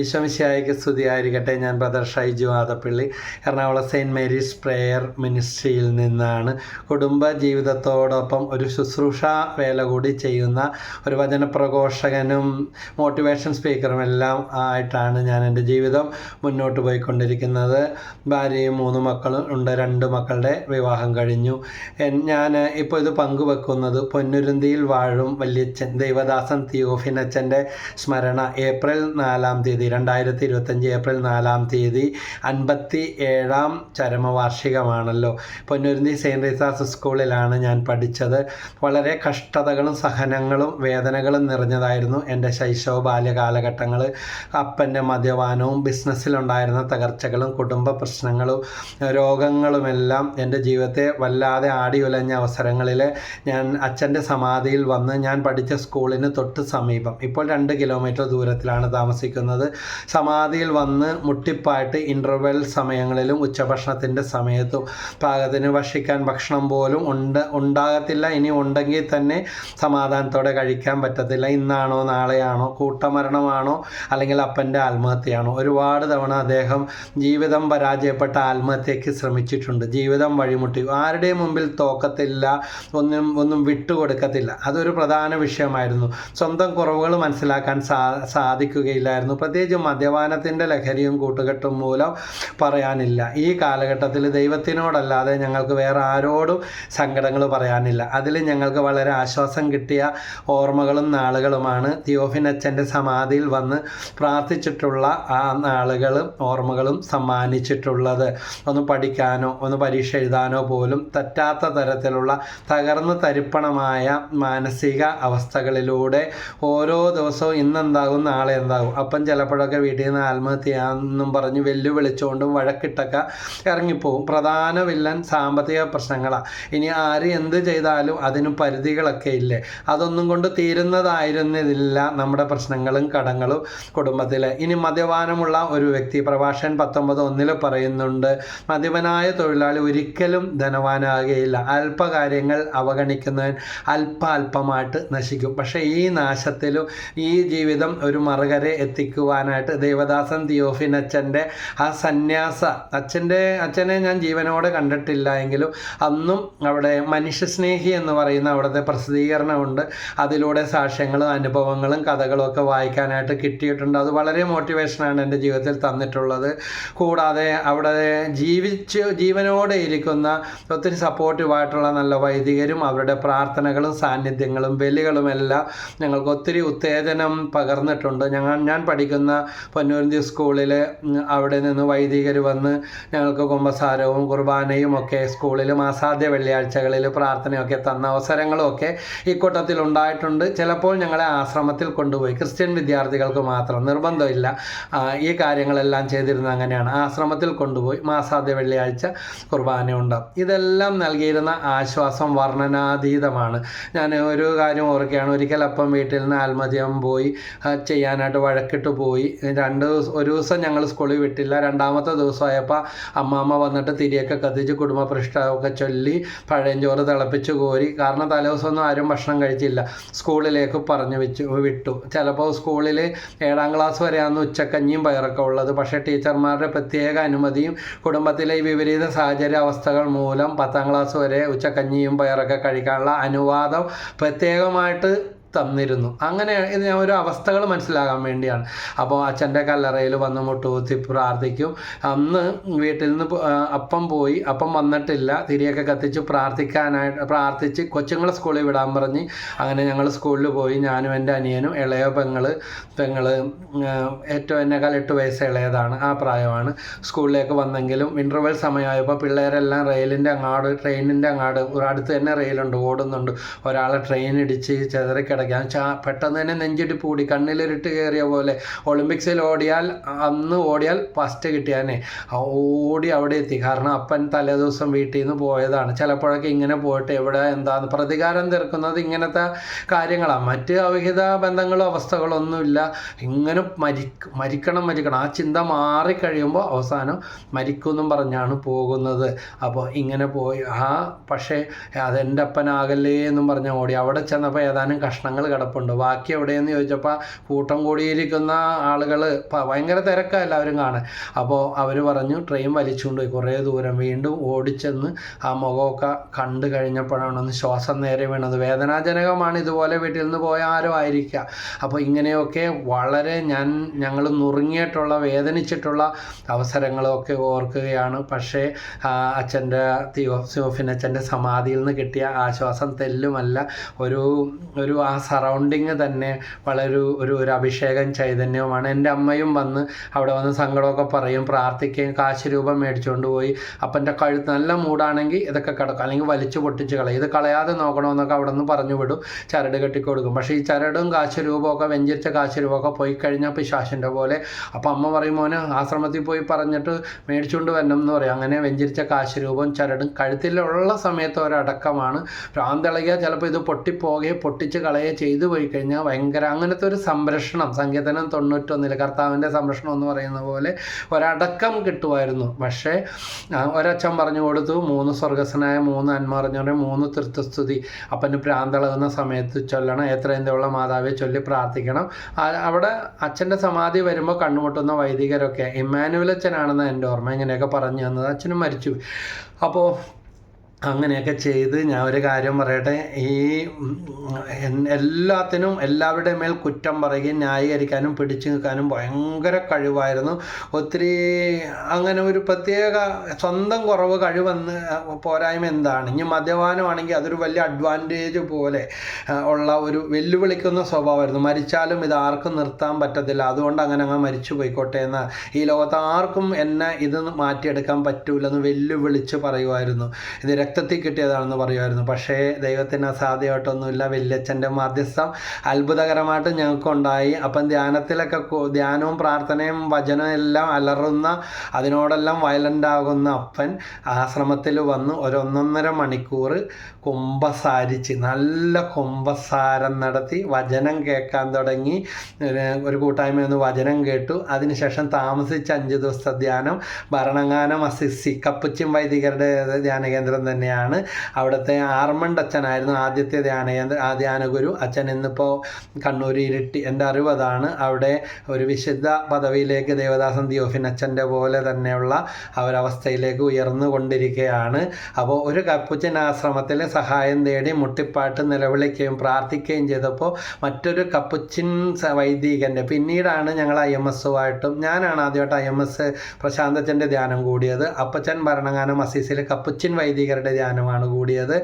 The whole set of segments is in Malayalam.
ഈശോമിശിയായിക്ക് സ്തുതിയായിരിക്കട്ടെ. ഞാൻ brother Shaiju Adappally. Ernakulam saint Mary's prayer മിനിസ്ട്രിയിൽ നിന്നാണ്. കുടുംബ ജീവിതത്തോടൊപ്പം ഒരു ശുശ്രൂഷ വേല കൂടി ചെയ്യുന്ന ഒരു വചനപ്രഘോഷകനും മോട്ടിവേഷൻ സ്പീക്കറും എല്ലാം ആയിട്ടാണ് ഞാൻ എന്റെ ജീവിതം മുന്നോട്ട് പോയിക്കൊണ്ടിരിക്കുന്നത്. ഭാര്യയും മൂന്ന് മക്കളും ഉണ്ട്. രണ്ട് മക്കളുടെ വിവാഹം കഴിഞ്ഞു. ഞാൻ ഇപ്പോൾ ഇത് പങ്കുവെക്കുന്നത് പൊന്നുരുന്തിയിൽ വാഴും വല്യച്ഛൻ ദൈവദാസൻ തിയോഫിനച്ഛന്റെ സ്മരണ ഏപ്രിൽ നാലാം തീയതി രണ്ടായിരത്തി ഇരുപത്തഞ്ച് ഏപ്രിൽ നാലാം തീയതി അൻപത്തി ഏഴാം ചരമവാർഷികമാണല്ലോ. പൊന്നുരുന്തി സെയിന്റ് റീസാസ് സ്കൂളിലാണ് ഞാൻ പഠിച്ചത്. വളരെ കഷ്ടതകളും സഹനങ്ങളും വേദനകളും നിറഞ്ഞതായിരുന്നു എന്റെ ശൈശവ ബാല്യ കാലഘട്ടങ്ങൾ അപ്പന്റെ മദ്യപാനവും ബിസിനസ്സിലുണ്ടായിരുന്ന തകർച്ചകളും കുടുംബ പ്രശ്നങ്ങളും രോഗങ്ങളുമെല്ലാം എന്റെ ജീവിതത്തെ വല്ലാതെ ആടി ഉലഞ്ഞ അവസരങ്ങളിൽ ഞാൻ അച്ഛന്റെ സമാധിയിൽ വന്ന് ഞാൻ പഠിച്ച സ്കൂളിന് തൊട്ട് സമീപം. ഇപ്പോൾ രണ്ട് കിലോമീറ്റർ ദൂരത്തിലാണ് താമസിക്കുന്നത്. സമാധിയിൽ വന്ന് മുട്ടിപ്പായിട്ട് ഇന്റർവെൽ സമയങ്ങളിലും ഉച്ചഭക്ഷണത്തിന്റെ സമയത്തും പാകത്തിന് ഭക്ഷിക്കാൻ ഭക്ഷണം പോലും ഉണ്ട് ഉണ്ടാകത്തില്ല. ഇനി ഉണ്ടെങ്കിൽ തന്നെ സമാധാനത്തോടെ കഴിക്കാൻ പറ്റത്തില്ല. ഇന്നാണോ നാളെയാണോ കൂട്ടമരണമാണോ അല്ലെങ്കിൽ അപ്പന്റെ ആത്മഹത്യയാണോ? ഒരുപാട് തവണ അദ്ദേഹം ജീവിതം പരാജയപ്പെട്ട ആത്മഹത്യയ്ക്ക് ശ്രമിച്ചിട്ടുണ്ട്. ജീവിതം വഴിമുട്ടി. ആരുടെയും മുമ്പിൽ തോക്കത്തില്ല ഒന്നും ഒന്നും വിട്ടുകൊടുക്കത്തില്ല. അതൊരു പ്രധാന വിഷയമായിരുന്നു. സ്വന്തം കുറവുകൾ മനസ്സിലാക്കാൻ സാധിക്കുകയില്ലായിരുന്നു. പ്രത്യേകിച്ച് മദ്യപാനത്തിന്റെ ലഹരിയും കൂട്ടുകെട്ടും മൂലം പറയാനില്ല. ഈ കാലഘട്ടത്തിൽ ദൈവത്തിനോടല്ലാതെ ഞങ്ങൾക്ക് വേറെ ആരോടും സങ്കടങ്ങൾ പറയാനില്ല. അതിൽ ഞങ്ങൾക്ക് വളരെ ആശ്വാസം കിട്ടിയ ഓർമ്മകളും നാളുകളുമാണ് തിയോഫിനച്ഛന്റെ സമാധിയിൽ വന്ന് പ്രാർത്ഥിച്ചിട്ടുള്ള ആ നാളുകളും ഓർമ്മകളും സമ്മാനിച്ചിട്ടുള്ളത്. ഒന്ന് പഠിക്കാനോ ഒന്ന് പരീക്ഷ എഴുതാനോ പോലും തെറ്റാത്ത തരത്തിലുള്ള തകർന്ന് തരിപ്പണമായ മാനസിക അവസ്ഥകളിലൂടെ ഓരോ ദിവസവും ഇന്നെന്താകും നാളെ എന്താകും. അപ്പം ചിലപ്പോഴൊക്കെ വീട്ടിൽ നിന്ന് ആത്മഹത്യയാണെന്നും പറഞ്ഞ് വെല്ലുവിളിച്ചുകൊണ്ടും വഴക്കിട്ടൊക്കെ ഇറങ്ങിപ്പോവും പ്രധാന വില്ലൻ സാമ്പത്തിക പ്രശ്നങ്ങളാണ് ഇനി ആര് എന്ത് ചെയ്താലും അതിന് പരിധികളൊക്കെ ഇല്ലേ? അതൊന്നും കൊണ്ട് തീരുന്നതായിരുന്നില്ല നമ്മുടെ പ്രശ്നങ്ങളും കടങ്ങളും കുടുംബത്തിലെ. ഇനി മദ്യപാനമുള്ള ഒരു വ്യക്തി പ്രഭാഷൻ പത്തൊമ്പത് ഒന്നിൽ പറയുന്നുണ്ട് മദ്യപനായ തൊഴിലാളി ഒരിക്കലും ധനവാനാകുകയില്ല. അല്പകാര്യങ്ങൾ അവഗണിക്കുന്നവൻ അല്പ അല്പമായിട്ട് നശിക്കും. പക്ഷേ ഈ നാശത്തിലും ഈ ജീവിതം ഒരു മറുകര എത്തിക്കുവാനായിട്ട് ദേവദാസൻ തിയോഫിൻ അച്ഛന്റെ ആ സന്യാസ അച്ഛന്റെ അച്ഛനെ ഞാൻ ജീവനോടെ കണ്ടിട്ടില്ല എങ്കിലും അന്നും അവിടെ മനുഷ്യസ്നേഹി എന്ന് പറയുന്ന അവിടുത്തെ പ്രസിദ്ധീകരണമുണ്ട്. അതിലൂടെ സാക്ഷ്യങ്ങളും അനുഭവങ്ങളും കഥകളും ഒക്കെ വായിക്കാനായിട്ട് കിട്ടിയിട്ടുണ്ട്. അത് വളരെ മോട്ടിവേഷനാണ് എന്റെ ജീവിതത്തിൽ തന്നിട്ടുള്ളത്. കൂടാതെ അവിടെ ജീവിച്ച് ജീവനോടെ ഇരിക്കുന്ന ഒത്തിരി സപ്പോർട്ടീവായിട്ടുള്ള നല്ല വൈദികരും അവരുടെ പ്രാർത്ഥനകളും സാന്നിധ്യങ്ങളും ബലികളുമെല്ലാം ഞങ്ങൾക്ക് ഒത്തിരി ഉത്തേജനം പകർന്നിട്ടുണ്ട്. ഞങ്ങൾ ഞാൻ പഠിക്കുന്ന പൊന്നൂരിന്തി സ്കൂളിൽ അവിടെ നിന്ന് വൈദികർ വന്ന് ഞങ്ങൾക്ക് കുമ്പസാരവും കുർബാനയും ഒക്കെ സ്കൂളിൽ മാസാദ്യ വെള്ളിയാഴ്ചകളിൽ പ്രാർത്ഥനയൊക്കെ തന്ന അവസരങ്ങളും ഒക്കെ ഈ കൂട്ടത്തിൽ ഉണ്ടായിട്ടുണ്ട്. ചിലപ്പോൾ ഞങ്ങളെ ആശ്രമത്തിൽ കൊണ്ടുപോയി. ക്രിസ്ത്യൻ വിദ്യാർത്ഥികൾക്ക് മാത്രം നിർബന്ധമില്ല. ഈ കാര്യങ്ങളെല്ലാം ചെയ്തിരുന്നത് അങ്ങനെയാണ്. ആശ്രമത്തിൽ കൊണ്ടുപോയി മാസാദ്യ വെള്ളിയാഴ്ച കുർബാനയുണ്ടാവും ഇതെല്ലാം നൽകിയിരുന്ന ആശ്വാസം വർണനാതീതമാണ്. ഞാൻ ഒരു കാര്യം ഓർക്കുകയാണ്. ഒരിക്കൽ അപ്പം വീട്ടിൽ നിന്ന് ആത്മഹത്യം പോയി ചെയ്യാനായിട്ട് വഴക്കിട്ട് പോയി. രണ്ട് ദിവസം ഒരു ദിവസം ഞങ്ങൾ സ്കൂളിൽ വിട്ടില്ല. രണ്ടാമത്തെ ദിവസം ദിവസമായപ്പോൾ അമ്മാമ്മ വന്നിട്ട് തിരിയൊക്കെ കത്തിച്ച് കുടുംബ പൃഷ്ഠമൊക്കെ ചൊല്ലി പഴയഞ്ചോറ് തിളപ്പിച്ച് കോരി. കാരണം തലേദിവസമൊന്നും ആരും ഭക്ഷണം കഴിച്ചില്ല. സ്കൂളിലേക്ക് പറഞ്ഞു വെച്ചു വിട്ടു. ചിലപ്പോൾ സ്കൂളിൽ ഏഴാം ക്ലാസ് വരെയാണ് ഉച്ചക്കഞ്ഞിയും പയറൊക്കെ ഉള്ളത്. പക്ഷേ ടീച്ചർമാരുടെ പ്രത്യേക അനുമതിയും കുടുംബത്തിലെ ഈ വിപരീത സാഹചര്യ അവസ്ഥകൾ മൂലം പത്താം ക്ലാസ് വരെ ഉച്ചക്കഞ്ഞിയും പയറൊക്കെ കഴിക്കാനുള്ള അനുവാദം പ്രത്യേകമായിട്ട് തന്നിരുന്നു. അങ്ങനെ ഞാൻ ഒരു അവസ്ഥകൾ മനസ്സിലാകാൻ വേണ്ടിയാണ്. അപ്പോൾ അച്ഛന്റെ കല്ലറയിൽ വന്ന് മുട്ടുകുത്തി പ്രാർത്ഥിക്കും. അന്ന് വീട്ടിൽ നിന്ന് അപ്പം പോയി. അപ്പം വന്നിട്ടില്ല. തിരിയൊക്കെ കത്തിച്ച് പ്രാർത്ഥിക്കാനായിട്ട് പ്രാർത്ഥിച്ച് കൊച്ചുങ്ങളെ സ്കൂളിൽ വിടാൻ പറഞ്ഞ് അങ്ങനെ ഞങ്ങൾ സ്കൂളിൽ പോയി. ഞാനും എന്റെ അനിയനും ഇളയ പെങ്ങൾ ആ, ഏറ്റവും എന്നെക്കാൾ എട്ട് വയസ്സ് ഇളയതാണ്. ആ പ്രായമാണ്. സ്കൂളിലേക്ക് വന്നെങ്കിലും ഇന്റർവെൽ സമയമായപ്പോൾ പിള്ളേരെല്ലാം റെയിലിന്റെ അങ്ങാട് ട്രെയിനിന്റെ അങ്ങാട് അടുത്ത് തന്നെ റെയിലുണ്ട് ഓടുന്നുണ്ട്. ഒരാളെ ട്രെയിൻ ഇടിച്ച് ചെതറിക്കിടക്കാൻ ചാ പെട്ടെന്ന് തന്നെ നെഞ്ചിടിപ്പ് കൂടി കണ്ണിലിരുട്ട് കയറിയ പോലെ. ഒളിമ്പിക്സിൽ ഓടിയാൽ അന്ന് ഓടിയാൽ ഫസ്റ്റ് കിട്ടിയാനെ. ഓടി അവിടെ എത്തി. കാരണം അപ്പൻ തലേദിവസം വീട്ടിൽ നിന്ന് പോയതാണ്. ചിലപ്പോഴൊക്കെ ഇങ്ങനെ പോയിട്ട് എവിടെ എന്താന്ന് പ്രതികാരം തീർക്കുന്നത് ഇങ്ങനത്തെ കാര്യങ്ങളാണ് മറ്റ് അവിഹിത ബന്ധങ്ങളോ അവസ്ഥകളോ ഒന്നുമില്ല. ഇങ്ങനെ മരിക്ക മരിക്കണം മരിക്കണം. ആ ചിന്ത മാറിക്കഴിയുമ്പോൾ അവസാനം മരിക്കുമെന്നും പറഞ്ഞാണ് പോകുന്നത്. അപ്പോൾ ഇങ്ങനെ പോയി. ആ പക്ഷേ അതെന്റെ അപ്പനാകല്ലേ എന്നും പറഞ്ഞ ഓടി. അവിടെ ചെന്നപ്പോൾ ഏതാനും കഷ്ണങ്ങൾ കഷ്ണങ്ങൾ കിടപ്പുണ്ട്. ബാക്കി എവിടെയെന്ന് ചോദിച്ചപ്പോൾ കൂട്ടം കൂടിയിരിക്കുന്ന ആളുകൾ ഭയങ്കര തിരക്കാണ് എല്ലാവരും കാണാൻ. അപ്പോൾ അവർ പറഞ്ഞു ട്രെയിൻ വലിച്ചുകൊണ്ട് പോയി കുറേ ദൂരം വീണ്ടും ഓടിച്ചെന്ന് ആ മുഖമൊക്കെ കണ്ടു കഴിഞ്ഞപ്പോഴാണ് ഒന്ന് ശ്വാസം നേരെ വീണത്. വേദനാജനകമാണ് ഇതുപോലെ വീട്ടിൽ നിന്ന് പോയ ആരോ ആയിരിക്കുക അപ്പോൾ ഇങ്ങനെയൊക്കെ വളരെ ഞാൻ ഞങ്ങൾ നുറുങ്ങിയിട്ടുള്ള വേദനിച്ചിട്ടുള്ള അവസരങ്ങളൊക്കെ ഓർക്കുകയാണ്. പക്ഷേ അച്ഛന്റെ തിയോ സിയോഫിനച്ഛന്റെ സമാധിയിൽ നിന്ന് കിട്ടിയ ആശ്വാസം തെല്ലുമല്ല. ഒരു ഒരു ആ സറൗണ്ടിങ് തന്നെ വളരെ ഒരു ഒരു അഭിഷേകം ചൈതന്യവുമാണ്. എന്റെ അമ്മയും വന്ന് അവിടെ വന്ന് സങ്കടമൊക്കെ പറയും പ്രാർത്ഥിക്കുകയും കാശ് രൂപം മേടിച്ചുകൊണ്ട് പോയി. അപ്പന്റെ കഴുത്ത് നല്ല മൂടാണെങ്കിൽ ഇതൊക്കെ കിടക്കും. അല്ലെങ്കിൽ വലിച്ചു പൊട്ടിച്ച് കളയും. ഇത് കളയാതെ നോക്കണമെന്നൊക്കെ അവിടെ നിന്ന് പറഞ്ഞു വിടും. ചരട് കെട്ടി കൊടുക്കും പക്ഷേ ഈ ചരടും കാശ് രൂപമൊക്കെ വെഞ്ചരിച്ച കാശ് രൂപമൊക്കെ പോയി കഴിഞ്ഞാൽ പിശാശിന്റെ പോലെ. അപ്പം അമ്മ പറയും മോനെ ആശ്രമത്തിൽ പോയി പറഞ്ഞിട്ട് മേടിച്ചുകൊണ്ട് വരണം എന്ന് പറയും. അങ്ങനെ വെഞ്ചരിച്ച കാശ് രൂപം ചരടും കഴുത്തിലുള്ള സമയത്ത് ഒരടക്കമാണ്. പ്രാന്തിളകിയാൽ ചിലപ്പോൾ ഇത് പൊട്ടിപ്പോകുകയും പൊട്ടിച്ച് കളയുകയോ ചെയ്തു പോയി കഴിഞ്ഞാൽ ഭയങ്കര അങ്ങനത്തെ ഒരു സംരക്ഷണം സങ്കീർത്തനം തൊണ്ണൂറ്റൊന്നിൽ കർത്താവിന്റെ സംരക്ഷണം എന്ന് പറയുന്ന പോലെ ഒരടക്കം കിട്ടുമായിരുന്നു. പക്ഷേ ഒരച്ഛൻ പറഞ്ഞു കൊടുത്തു മൂന്ന് സ്വർഗസ്വനായ മൂന്ന് പറഞ്ഞാൽ മൂന്ന് തൃത്വസ്തുതി അപ്പന് പ്രാന്തളകുന്ന സമയത്ത് ചൊല്ലണം എത്ര ഉള്ള മാതാവെ ചൊല്ലി പ്രാർത്ഥിക്കണം. അവിടെ അച്ഛന്റെ സമാധി വരുമ്പോൾ കണ്ണുമുട്ടുന്ന വൈദികരൊക്കെ ഇമ്മാനുവൽ അച്ഛനാണെന്ന് എന്റെ ഓർമ്മ ഇങ്ങനെയൊക്കെ പറഞ്ഞു തന്നത് അച്ഛനും മരിച്ചു. അപ്പോൾ അങ്ങനെയൊക്കെ ചെയ്ത് ഞാൻ ഒരു കാര്യം പറയട്ടെ ഈ എല്ലാത്തിനും എല്ലാവരുടെ മേൽ കുറ്റം പറയുകയും ന്യായീകരിക്കാനും പിടിച്ചു നിൽക്കാനും ഭയങ്കര കഴിവായിരുന്നു. ഒത്തിരി അങ്ങനെ ഒരു പ്രത്യേക സ്വന്തം കുറവ് കഴിവെന്ന് പോരായ്മ എന്താണ്? ഇനി മദ്യപാനമാണെങ്കിൽ അതൊരു വലിയ അഡ്വാന്റേജ് പോലെ ഉള്ള ഒരു വെല്ലുവിളിക്കുന്ന സ്വഭാവമായിരുന്നു. മരിച്ചാലും ഇത് ആർക്കും നിർത്താൻ പറ്റത്തില്ല. അതുകൊണ്ട് അങ്ങനെ അങ്ങ് മരിച്ചു പോയിക്കോട്ടെ എന്ന് ഈ ലോകത്ത് ആർക്കും എന്നെ ഇത് മാറ്റിയെടുക്കാൻ പറ്റൂലെന്ന് വെല്ലുവിളിച്ച് പറയുമായിരുന്നു. ഇത് രക്തത്തിൽ കിട്ടിയതാണെന്ന് പറയുമായിരുന്നു. പക്ഷേ ദൈവത്തിന് അസാധ്യമായിട്ടൊന്നുമില്ല. വല്യച്ഛന്റെ മധ്യസ്ഥം അത്ഭുതകരമായിട്ട് ഞങ്ങൾക്കുണ്ടായി. അപ്പം ധ്യാനത്തിലൊക്കെ ധ്യാനവും പ്രാർത്ഥനയും വചനവും എല്ലാം അലറുന്ന അതിനോടെല്ലാം വയലന്റ് ആകുന്ന അപ്പൻ ആശ്രമത്തിൽ വന്ന് ഒരൊന്നൊന്നര മണിക്കൂർ കുംഭസാരിച്ച് നല്ല കുംഭസാരം നടത്തി വചനം കേൾക്കാൻ തുടങ്ങി. ഒരു കൂട്ടായ്മ ഒന്ന് വചനം കേട്ടു. അതിനുശേഷം താമസിച്ച് അഞ്ച് ദിവസത്തെ ധ്യാനം ഭരണങ്ങാനം അസിസി കപ്പുച്ചിൻ വൈദികരുടെ ധ്യാന കേന്ദ്രം തന്നെ തന്നെയാണ്. അവിടുത്തെ ആർമണ്ട് അച്ഛനായിരുന്നു ആദ്യത്തെ ധ്യാന ആ ഗുരു അച്ഛൻ ഇന്നിപ്പോൾ കണ്ണൂർ ഇരിട്ടി എന്റെ അറിവതാണ് അവിടെ ഒരു വിശുദ്ധ പദവിയിലേക്ക് ദേവദാസൻ ദിയോഫിൻ അച്ഛന്റെ പോലെ തന്നെയുള്ള അവരവസ്ഥയിലേക്ക് ഉയർന്നു കൊണ്ടിരിക്കുകയാണ് അപ്പോൾ ഒരു കപ്പുച്ചൻ ആശ്രമത്തിൽ സഹായം തേടി മുട്ടിപ്പാട്ട് നിലവിളിക്കുകയും പ്രാർത്ഥിക്കുകയും ചെയ്തപ്പോൾ മറ്റൊരു കപ്പുച്ചിൻ വൈദികന്റെ പിന്നീടാണ് ഞങ്ങൾ ഐ എം എസുമായിട്ടും ഞാനാണ് ആദ്യമായിട്ട് ഐ എം എസ് പ്രശാന്തച്ചന്റെ ധ്യാനം കൂടിയത്. അപ്പച്ചൻ ഭരണങ്ങാനം അസീസിലെ കപ്പുച്ചിൻ വൈദികരുടെ ധ്യാനമാണ് കൂടിയത്.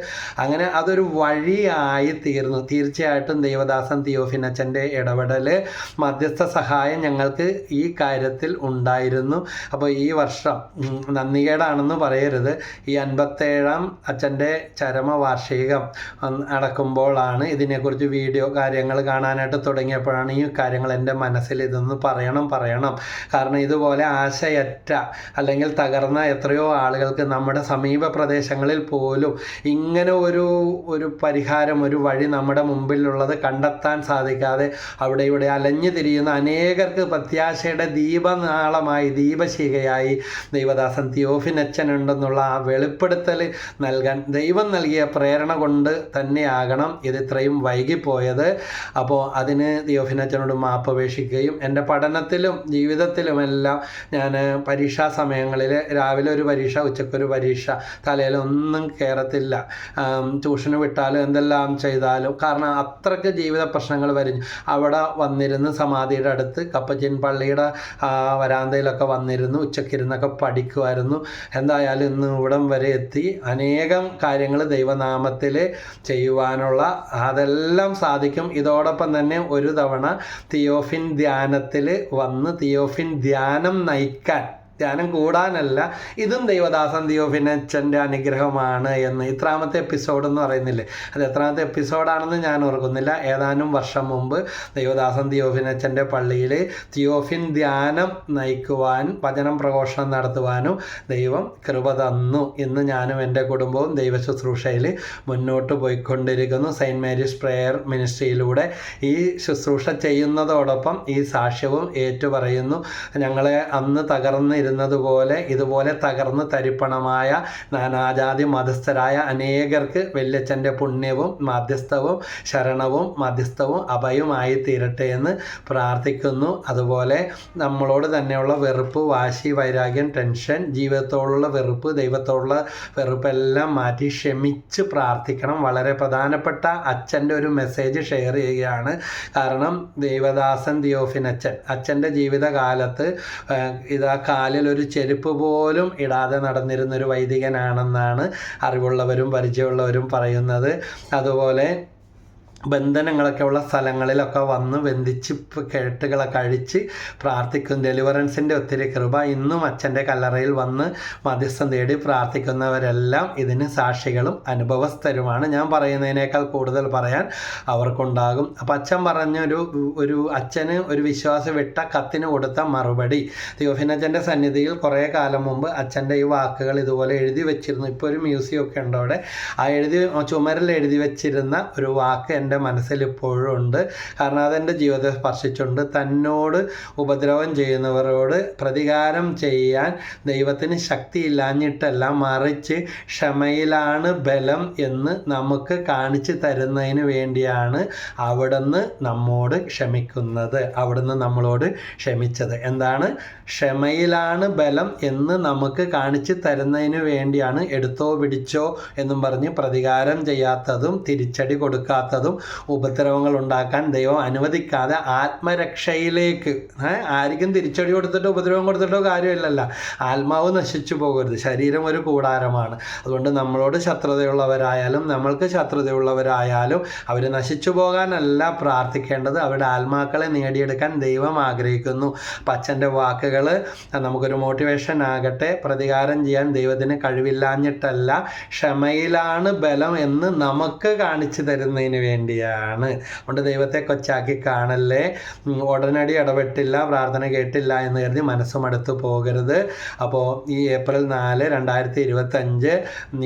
അങ്ങനെ അതൊരു വഴിയായി തീർന്നു. തീർച്ചയായിട്ടും ദേവദാസൻ തിയോഫിനച്ചന്റെ ഇടപെടൽ മധ്യസ്ഥ സഹായം ഞങ്ങൾക്ക് ഈ കാര്യത്തിൽ ഉണ്ടായിരുന്നു. അപ്പോൾ ഈ വർഷം നന്ദികേടാണെന്ന് പറയരുത്. ഈ അൻപത്തേഴാം അച്ഛന്റെ ചരമവാർഷികം നടക്കുമ്പോഴാണ് ഇതിനെക്കുറിച്ച് വീഡിയോ കാര്യങ്ങൾ കാണാനായിട്ട് തുടങ്ങിയപ്പോഴാണ് ഈ കാര്യങ്ങൾ എന്റെ മനസ്സിൽ ഇതൊന്ന് പറയണം പറയണം. കാരണം ഇതുപോലെ ആശയറ്റ അല്ലെങ്കിൽ തകർന്ന എത്രയോ ആളുകൾക്ക് നമ്മുടെ സമീപ പോലും ഇങ്ങനെ ഒരു ഒരു പരിഹാരം ഒരു വഴി നമ്മുടെ മുമ്പിലുള്ളത് കണ്ടെത്താൻ സാധിക്കാതെ അവിടെ ഇവിടെ അലഞ്ഞു തിരിയുന്ന അനേകർക്ക് പ്രത്യാശയുടെ ദീപനാളമായി ദീപശികയായി ദൈവദാസൻ തിയോഫിനച്ഛനുണ്ടെന്നുള്ള ആ വെളിപ്പെടുത്തൽ നൽകാൻ ദൈവം നൽകിയ പ്രേരണ കൊണ്ട് തന്നെയാകണം ഇത് ഇത്രയും വൈകിപ്പോയത്. അപ്പോൾ അതിന് തിയോഫിനച്ഛനോട് മാപ്പപേക്ഷിക്കുകയും എന്റെ പഠനത്തിലും ജീവിതത്തിലുമെല്ലാം ഞാൻ പരീക്ഷാ സമയങ്ങളിൽ രാവിലെ ഒരു പരീക്ഷ ഉച്ചക്കൊരു പരീക്ഷ തലയിൽ ഒന്നും കയറത്തില്ല ട്യൂഷന് വിട്ടാലും എന്തെല്ലാം ചെയ്താലും കാരണം അത്രയ്ക്ക് ജീവിത പ്രശ്നങ്ങൾ വരും അവിടെ വന്നിരുന്ന് സമാധിയുടെ അടുത്ത് കപ്പച്ചിൻ പള്ളിയുടെ വരാന്തയിലൊക്കെ വന്നിരുന്നു ഉച്ചക്കിരുന്നൊക്കെ പഠിക്കുമായിരുന്നു എന്തായാലും ഇന്ന് ഇവിടം വരെ എത്തി. അനേകം കാര്യങ്ങൾ ദൈവനാമത്തിൽ ചെയ്യുവാനുള്ള അതെല്ലാം സാധിക്കും. ഇതോടൊപ്പം തന്നെ ഒരു തവണ തിയോഫിൻ ധ്യാനത്തിൽ വന്ന് തിയോഫിൻ ധ്യാനം നയിക്കാൻ ധ്യാനം കൂടാനല്ല ഇതും ദൈവദാസൻ ദിയോഫിനച്ചന്റെ അനുഗ്രഹമാണ് എന്ന് ഇത്രാമത്തെ എപ്പിസോഡ് എന്ന് പറയുന്നില്ലേ? അത് എത്രാമത്തെ എപ്പിസോഡാണെന്ന് ഞാൻ ഓർക്കുന്നില്ല. ഏതാനും വർഷം മുമ്പ് ദൈവദാസൻ ദിയോഫിനച്ചന്റെ പള്ളിയിൽ തിയോഫിൻ ധ്യാനം നയിക്കുവാൻ വചനം പ്രഘോഷണം നടത്തുവാനും ദൈവം കൃപ തന്നു ഇന്ന് ഞാനും എന്റെ കുടുംബവും ദൈവ ശുശ്രൂഷയിൽ മുന്നോട്ട് പോയിക്കൊണ്ടിരിക്കുന്നു. സെയിന്റ് മേരീസ് പ്രെയർ മിനിസ്ട്രിയിലൂടെ ഈ ശുശ്രൂഷ ചെയ്യുന്നതോടൊപ്പം ഈ സാക്ഷ്യവും ഏറ്റുപറയുന്നു. ഞങ്ങളെ അന്ന് തകർന്നിരുന്ന തകർന്നിരുന്നത് പോലെ ഇതുപോലെ തകർന്ന് തരിപ്പണമായ നാനാജാതി മതസ്ഥരായ അനേകർക്ക് വല്യച്ഛന്റെ പുണ്യവും മധ്യസ്ഥവും ശരണവും മധ്യസ്ഥവും അഭയുമായി തീരട്ടെ എന്ന് പ്രാർത്ഥിക്കുന്നു. അതുപോലെ നമ്മളോട് തന്നെയുള്ള വെറുപ്പ് വാശി വൈരാഗ്യം ടെൻഷൻ ജീവിതത്തോടുള്ള വെറുപ്പ് ദൈവത്തോടുള്ള വെറുപ്പെല്ലാം മാറ്റി ക്ഷമിച്ച് പ്രാർത്ഥിക്കണം. വളരെ പ്രധാനപ്പെട്ട അച്ഛന്റെ ഒരു മെസ്സേജ് ഷെയർ ചെയ്യുകയാണ്. കാരണം ദേവദാസൻ ദിയോഫിൻ അച്ഛൻ. അച്ഛന്റെ ജീവിതകാലത്ത് ഇതാ കാലിൽ ഒരു ചെരുപ്പ് പോലും ഇടാതെ നടന്നിരുന്നൊരു വൈദികനാണെന്നാണ് അറിവുള്ളവരും പരിചയമുള്ളവരും പറയുന്നത്. അതുപോലെ ബന്ധനങ്ങളൊക്കെ ഉള്ള സ്ഥലങ്ങളിലൊക്കെ വന്ന് ബന്ധിച്ച് കേട്ടുകളൊക്കെ അഴിച്ച് പ്രാർത്ഥിക്കും. ഡെലിവറൻസിന്റെ ഒത്തിരി കൃപ ഇന്നും അച്ഛന്റെ കല്ലറയിൽ വന്ന് മധ്യസ്ഥം തേടി പ്രാർത്ഥിക്കുന്നവരെല്ലാം ഇതിന് സാക്ഷികളും അനുഭവസ്ഥരുമാണ്. ഞാൻ പറയുന്നതിനേക്കാൾ കൂടുതൽ പറയാൻ അവർക്കുണ്ടാകും. അപ്പം അച്ഛൻ പറഞ്ഞൊരു ഒരു അച്ഛന് ഒരു വിശ്വാസം വിട്ട കത്തിന് കൊടുത്ത മറുപടി. തിയോഫിനച്ഛന്റെ സന്നിധിയിൽ കുറേ കാലം മുമ്പ് അച്ഛന്റെ ഈ വാക്കുകൾ ഇതുപോലെ എഴുതി വെച്ചിരുന്നു. ഇപ്പോൾ ഒരു മ്യൂസിയം ഒക്കെ ഉണ്ട് അവിടെ ആ എഴുതി ചുമരിൽ എഴുതി വെച്ചിരുന്ന ഒരു വാക്ക് എന്റെ മനസ്സിൽ ഇപ്പോഴും ഉണ്ട്. കാരണം അതെന്റെ ജീവിതത്തെ സ്പർശിച്ചുണ്ട് തന്നോട് ഉപദ്രവം ചെയ്യുന്നവരോട് പ്രതികാരം ചെയ്യാൻ ദൈവത്തിന് ശക്തിയില്ലാഞ്ഞിട്ടല്ല മറിച്ച് ക്ഷമയിലാണ് ബലം എന്ന് നമുക്ക് കാണിച്ചു തരുന്നതിന് വേണ്ടിയാണ് അവിടുന്ന് നമ്മോട് ക്ഷമിക്കുന്നത്. അവിടുന്ന് നമ്മളോട് ക്ഷമിച്ചത്. എന്താണ്? ക്ഷമയിലാണ് ബലം എന്ന് നമുക്ക് കാണിച്ചു തരുന്നതിന് വേണ്ടിയാണ് എടുത്തോ പിടിച്ചോ എന്നും പറഞ്ഞ് പ്രതികാരം ചെയ്യാത്തതും തിരിച്ചടി കൊടുക്കാത്തതും ഉപദ്രവങ്ങൾ ഉണ്ടാക്കാൻ ദൈവം അനുവദിക്കാതെ ആത്മരക്ഷയിലേക്ക് ആരിക്കും തിരിച്ചടി കൊടുത്തിട്ടോ ഉപദ്രവം കൊടുത്തിട്ടോ കാര്യമില്ലല്ല. ആത്മാവ് നശിച്ചു പോകരുത്. ശരീരം ഒരു കൂടാരമാണ്. അതുകൊണ്ട് നമ്മളോട് ശത്രുതയുള്ളവരായാലും നമ്മൾക്ക് ശത്രുതയുള്ളവരായാലും അവർ നശിച്ചു പോകാനല്ല പ്രാർത്ഥിക്കേണ്ടത്. അവരുടെ ആത്മാക്കളെ നേടിയെടുക്കാൻ ദൈവം ആഗ്രഹിക്കുന്നു. പച്ചന്റെ വാക്കുകൾ നമുക്കൊരു മോട്ടിവേഷൻ ആകട്ടെ. പ്രതികാരം ചെയ്യാൻ ദൈവത്തിന് കഴിവില്ലാഞ്ഞിട്ടല്ല ക്ഷമയിലാണ് ബലം എന്ന് നമുക്ക് കാണിച്ചു തരുന്നതിന് വേണ്ടിയാണ്. അതുകൊണ്ട് ദൈവത്തെ കൊച്ചാക്കി കാണല്ലേ. ഉടനടി ഇടപെട്ടില്ല പ്രാർത്ഥന കേട്ടില്ല എന്ന് കരുതി മനസ്സും അടുത്ത് പോകരുത്. അപ്പോൾ ഈ ഏപ്രിൽ നാല് രണ്ടായിരത്തി ഇരുപത്തഞ്ച്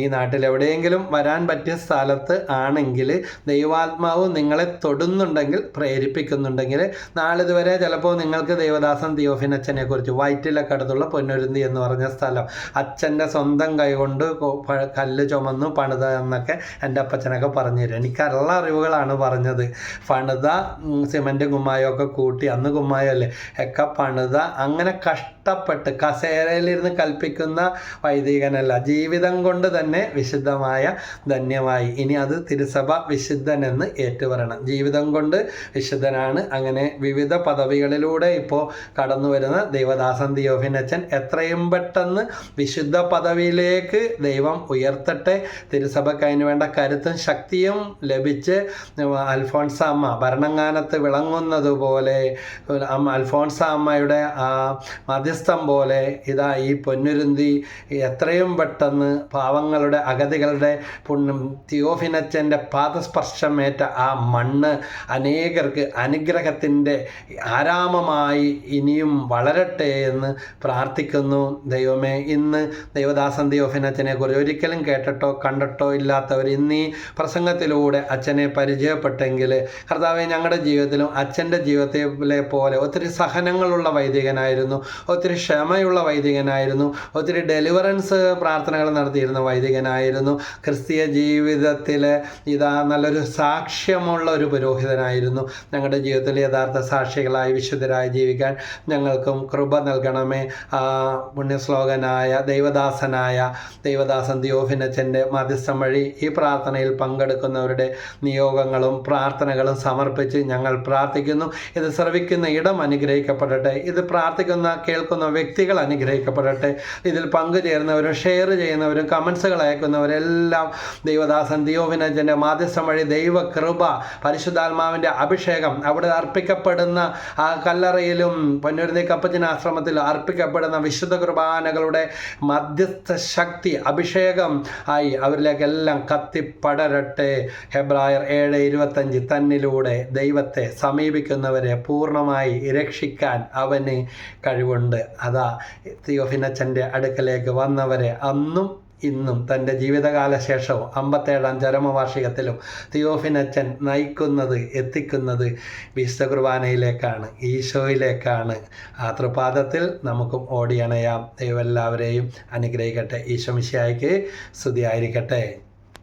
ഈ നാട്ടിൽ എവിടെയെങ്കിലും വരാൻ പറ്റിയ സ്ഥലത്ത് ആണെങ്കിൽ ദൈവാത്മാവ് നിങ്ങളെ തൊടുന്നുണ്ടെങ്കിൽ പ്രേരിപ്പിക്കുന്നുണ്ടെങ്കിൽ നാളിതുവരെ ചിലപ്പോൾ നിങ്ങൾക്ക് ദേവദാസൻ തിയോഫിനച്ഛനെ കുറിച്ച് വയറ്റിലൊക്കെ അടുത്തുള്ള പൊന്നുരുന്തി എന്ന് പറഞ്ഞ സ്ഥലം. അച്ഛന്റെ സ്വന്തം കൈകൊണ്ട് കല്ല് ചുമന്നു പണിത എന്നൊക്കെ എന്റെ അപ്പച്ചനൊക്കെ പറഞ്ഞു തരും. എനിക്കുള്ള അറിവുകളാണ് പറഞ്ഞത്. പണിത സിമന്റ് കുമ്മായം ഒക്കെ കൂട്ടി അന്ന് കുമ്മായല്ലേ ഒക്കെ പണിത അങ്ങനെ കഷ്ടപ്പെട്ട് കസേരയിലിരുന്ന് കൽപ്പിക്കുന്ന വൈദികനല്ല. ജീവിതം കൊണ്ട് തന്നെ വിശുദ്ധമായ ധന്യമായി. ഇനി അത് തിരുസഭ വിശുദ്ധനെന്ന് ഏറ്റുപറയണം. ജീവിതം കൊണ്ട് വിശുദ്ധനാണ്. അങ്ങനെ വിവിധ പദവികളിലൂടെ ഇപ്പോൾ കടന്നു വരുന്ന ദൈവദാസൻ അച്ഛൻ എത്രയും പെട്ടെന്ന് വിശുദ്ധ പദവിയിലേക്ക് ദൈവം ഉയർത്തട്ടെ. തിരുസഭയ്ക്ക് അതിന് വേണ്ട കരുത്തും ശക്തിയും ലഭിച്ച് അൽഫോൺസ അമ്മ ഭരണങ്ങാനത്ത് വിളങ്ങുന്നത് പോലെ അൽഫോൺസാമ്മയുടെ ആ മധ്യസ്ഥം പോലെ ഇതാ ഈ പൊന്നുരുന്തി എത്രയും പെട്ടെന്ന് പാവങ്ങളുടെ അഗതികളുടെ പുണ്യം തിയോഫിനച്ചന്റെ പാദസ്പർശമേറ്റ ആ മണ്ണ് അനേകർക്ക് അനുഗ്രഹത്തിന്റെ ആരാമമായി ഇനിയും വളരട്ടെ എന്ന് പ്രാർത്ഥിക്കുന്നു. ദൈവമേ ഇന്ന് ദൈവദാസൻ തിയോഫിനച്ചനെ കുറിച്ച് ഒരിക്കലും കേട്ടിട്ടോ കണ്ടിട്ടോ ഇല്ലാത്തവർ ഇന്നീ പ്രസംഗത്തിലൂടെ അച്ഛനെ പരിചയപ്പെട്ടെങ്കിൽ കർത്താവെ ഞങ്ങളുടെ ജീവിതത്തിലും അച്ഛന്റെ ജീവിതത്തിലെ പോലെ ഒത്തിരി സഹനങ്ങളുള്ള വൈദികനായിരുന്നു ഒത്തിരി ക്ഷമയുള്ള വൈദികനായിരുന്നു ഒത്തിരി ഡെലിവറൻസ് പ്രാർത്ഥനകൾ നടത്തിയിരുന്ന വൈദികനായിരുന്നു. ക്രിസ്തീയ ജീവിതത്തിൽ ഇതാ നല്ലൊരു സാക്ഷ്യമുള്ള ഒരു പുരോഹിതനായിരുന്നു. ഞങ്ങളുടെ ജീവിതത്തിൽ യഥാർത്ഥ സാക്ഷികളായി വിശുദ്ധരായി ജീവിക്കാൻ ഞങ്ങൾക്കും കൃപ നൽകണമേ. പുണ്യശ്ലോകനായ ദൈവദാസനായ ദൈവദാസൻ ദിയോഫിനച്ചന്റെ മധ്യസ്ഥം വഴി ഈ പ്രാർത്ഥനയിൽ പങ്കെടുക്കുന്നവരുടെ നിയോഗങ്ങളും പ്രാർത്ഥനകളും സമർപ്പിച്ച് ഞങ്ങൾ പ്രാർത്ഥിക്കുന്നു. ഇത് ശ്രവിക്കുന്ന ഇടം അനുഗ്രഹിക്കപ്പെടട്ടെ. ഇത് പ്രാർത്ഥിക്കുന്ന കേൾക്കുന്ന വ്യക്തികൾ അനുഗ്രഹിക്കപ്പെടട്ടെ. ഇതിൽ പങ്കുചേരുന്നവരും ഷെയർ ചെയ്യുന്നവരും കമൻസുകൾ അയക്കുന്നവരെല്ലാം ദൈവദാസൻ ദിയോവിനജന്റെ മാധ്യസ്ഥം വഴി ദൈവകൃപ പരിശുദ്ധാത്മാവിന്റെ അഭിഷേകം അവിടെ അർപ്പിക്കപ്പെടുന്ന ആ കല്ലറയിലും പൊന്നുരുന്നി ആശ്രമത്തിൽ അർപ്പിക്കപ്പെടുന്ന വിശുദ്ധ കുർബാനകളുടെ മധ്യസ്ഥ ശക്തി അഭിഷേകം ആയി അവരിലേക്കെല്ലാം കത്തിപ്പടരട്ടെ. ഹെബ്രായർ ഏഴ് ഇരുപത്തഞ്ച് തന്നിലൂടെ ദൈവത്തെ സമീപിക്കുന്നവരെ പൂർണമായി രക്ഷിക്കാൻ അവന് കഴിവുണ്ട്. അതാ തിയോഫിനച്ചന്റെ അടുക്കലേക്ക് വന്നവരെ അന്നും ഇന്നും തന്റെ ജീവിതകാല ശേഷവും അമ്പത്തേഴാം ചരമവാർഷികത്തിലും തിയോഫിനച്ചൻ നയിക്കുന്നത് എത്തിക്കുന്നത് വിശുദ്ധ കുർബാനയിലേക്കാണ് ഈശോയിലേക്കാണ്. ആ തൃപാദത്തിൽ നമുക്കും ഓടിയണയാം. ദൈവം എല്ലാവരെയും അനുഗ്രഹിക്കട്ടെ. ഈശോ മിശിയായിക്ക് സ്തുതിയായിരിക്കട്ടെ.